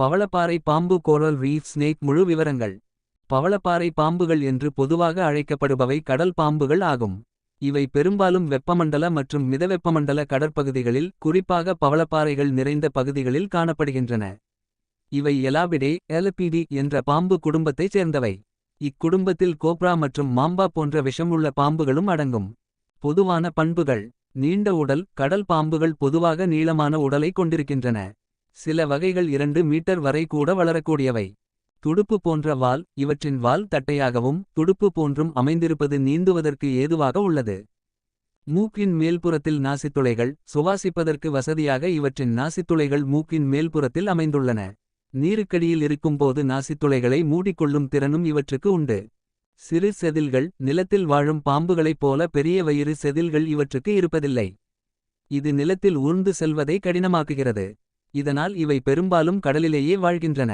பவளப்பாறை பாம்பு coral reef snake முழு விவரங்கள். பவளப்பாறை பாம்புகள் என்று பொதுவாக அழைக்கப்படுபவை கடல் பாம்புகள் ஆகும். இவை பெரும்பாலும் வெப்பமண்டல மற்றும் மிதவெப்பமண்டல கடற்பகுதிகளில் குறிப்பாக பவளப்பாறைகள் நிறைந்த பகுதிகளில் காணப்படுகின்றன. இவை எலாபிடே எலபிடி என்ற பாம்பு குடும்பத்தைச் சேர்ந்தவை. இக்குடும்பத்தில் கோப்ரா மற்றும் மாம்பா போன்ற விஷமுள்ள பாம்புகளும் அடங்கும். பொதுவான பண்புகள் நீண்ட உடல் கடல் பாம்புகள் பொதுவாக நீளமான உடலை கொண்டிருக்கின்றன. சில வகைகள் இரண்டு மீட்டர் வரை கூட வளரக்கூடியவை. துடுப்பு போன்ற வால் இவற்றின் வால் தட்டையாகவும் துடுப்பு போன்றும் அமைந்திருப்பது நீந்துவதற்கு ஏதுவாக உள்ளது. மூக்கின் மேல்புறத்தில் நாசித்துளைகள் சுவாசிப்பதற்கு வசதியாக இவற்றின் நாசித்துளைகள் மூக்கின் மேல்புறத்தில் அமைந்துள்ளன. நீருக்கடியில் இருக்கும்போது நாசித்துளைகளை மூடிக்கொள்ளும் திறனும் இவற்றுக்கு உண்டு. சிறு செதில்கள் நிலத்தில் வாழும் பாம்புகளைப் போல பெரிய வயிறு செதில்கள் இவற்றுக்கு இருப்பதில்லை. இது நிலத்தில் ஊர்ந்து செல்வதை கடினமாக்குகிறது. இதனால் இவை பெரும்பாலும் கடலிலேயே வாழ்கின்றன.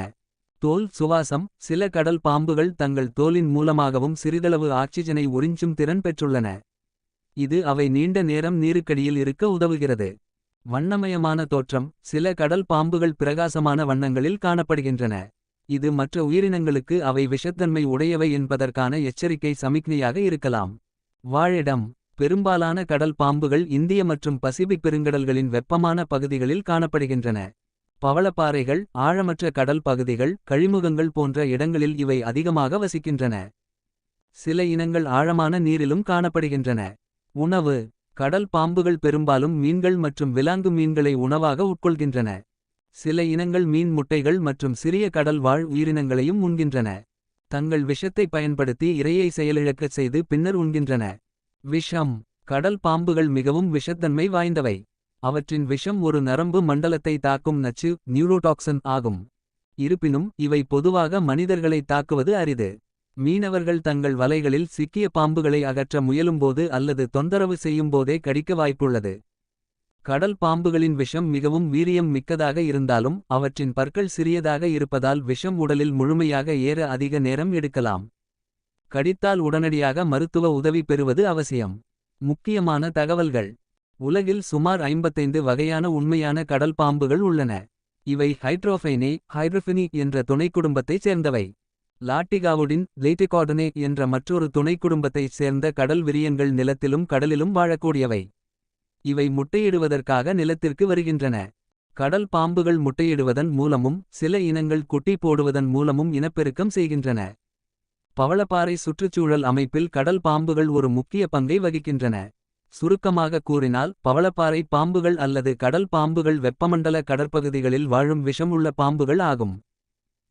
தோல் சுவாசம் சில கடல் பாம்புகள் தங்கள் தோலின் மூலமாகவும் சிறிதளவு ஆக்சிஜனை உறிஞ்சும் திறன் பெற்றுள்ளன. இது அவை நீண்ட நேரம் நீருக்கடியில் இருக்க உதவுகிறது. வண்ணமயமான தோற்றம் சில கடல் பாம்புகள் பிரகாசமான வண்ணங்களில் காணப்படுகின்றன. இது மற்ற உயிரினங்களுக்கு அவை விஷத்தன்மை உடையவை என்பதற்கான எச்சரிக்கை சமிக்ஞையாக இருக்கலாம். வாழிடம் பெரும்பாலான கடல் பாம்புகள் இந்திய மற்றும் பசிபிக் பெருங்கடல்களின் வெப்பமான பகுதிகளில் காணப்படுகின்றன. பவளப்பாறைகள் ஆழமற்ற கடல் பகுதிகள் கழிமுகங்கள் போன்ற இடங்களில் இவை அதிகமாக வசிக்கின்றன. சில இனங்கள் ஆழமான நீரிலும் காணப்படுகின்றன. உணவு. கடல் பாம்புகள் பெரும்பாலும் மீன்கள் மற்றும் விலாங்கு மீன்களை உணவாக உட்கொள்கின்றன. சில இனங்கள் மீன் முட்டைகள் மற்றும் சிறிய கடல் வாழ் உயிரினங்களையும் உண்கின்றன. தங்கள் விஷத்தை பயன்படுத்தி இரையை செயலிழக்கச் செய்து பின்னர் உண்கின்றன. விஷம் கடல் பாம்புகள் மிகவும் விஷத்தன்மை வாய்ந்தவை. அவற்றின் விஷம் ஒரு நரம்பு மண்டலத்தை தாக்கும் நச்சு நியூரோடாக்சன் ஆகும். இருப்பினும் இவை பொதுவாக மனிதர்களை தாக்குவது அரிது. மீனவர்கள் தங்கள் வலைகளில் சிக்கிய பாம்புகளை அகற்ற முயலும்போது அல்லது தொந்தரவு செய்யும்போதே கடிக்க வாய்ப்புள்ளது. கடல் பாம்புகளின் விஷம் மிகவும் வீரியம் மிக்கதாக இருந்தாலும் அவற்றின் பற்கள் சிறியதாக இருப்பதால் விஷம் உடலில் முழுமையாக ஏற அதிக நேரம் எடுக்கலாம். கடித்தால் உடனடியாக மருத்துவ உதவி பெறுவது அவசியம். முக்கியமான தகவல்கள். உலகில் சுமார் 55 வகையான உண்மையான கடல் பாம்புகள் உள்ளன. இவை ஹைட்ரோஃபைனே ஹைட்ரோஃபினி என்ற துணைக்குடும்பத்தைச் சேர்ந்தவை. லாட்டிகாவுடின் லேட்டிகார்டனே என்ற மற்றொரு துணைக்குடும்பத்தைச் சேர்ந்த கடல் விரியன்கள் நிலத்திலும் கடலிலும் வாழக்கூடியவை. இவை முட்டையிடுவதற்காக நிலத்திற்கு வருகின்றன. கடல் பாம்புகள் முட்டையிடுவதன் மூலமும் சில இனங்கள் குட்டி போடுவதன் மூலமும் இனப்பெருக்கம் செய்கின்றன. பவளப்பாறை சுற்றுச்சூழல் அமைப்பில் கடல் பாம்புகள் ஒரு முக்கிய பங்கை வகிக்கின்றன. சுருக்கமாக கூறினால் பவளப்பாறை பாம்புகள் அல்லது கடல் பாம்புகள் வெப்பமண்டல கடற்பகுதிகளில் வாழும் விஷமுள்ள பாம்புகள் ஆகும்.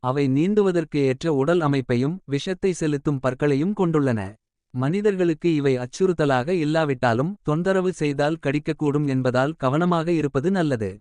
அவை நீந்துவதற்கு ஏற்ற உடல் அமைப்பையும் விஷத்தை செலுத்தும் பற்களையும் கொண்டுள்ளன. மனிதர்களுக்கு இவை அச்சுறுத்தலாக இல்லாவிட்டாலும் தொந்தரவு செய்தால் கடிக்கக்கூடும் என்பதால் கவனமாக இருப்பது நல்லது.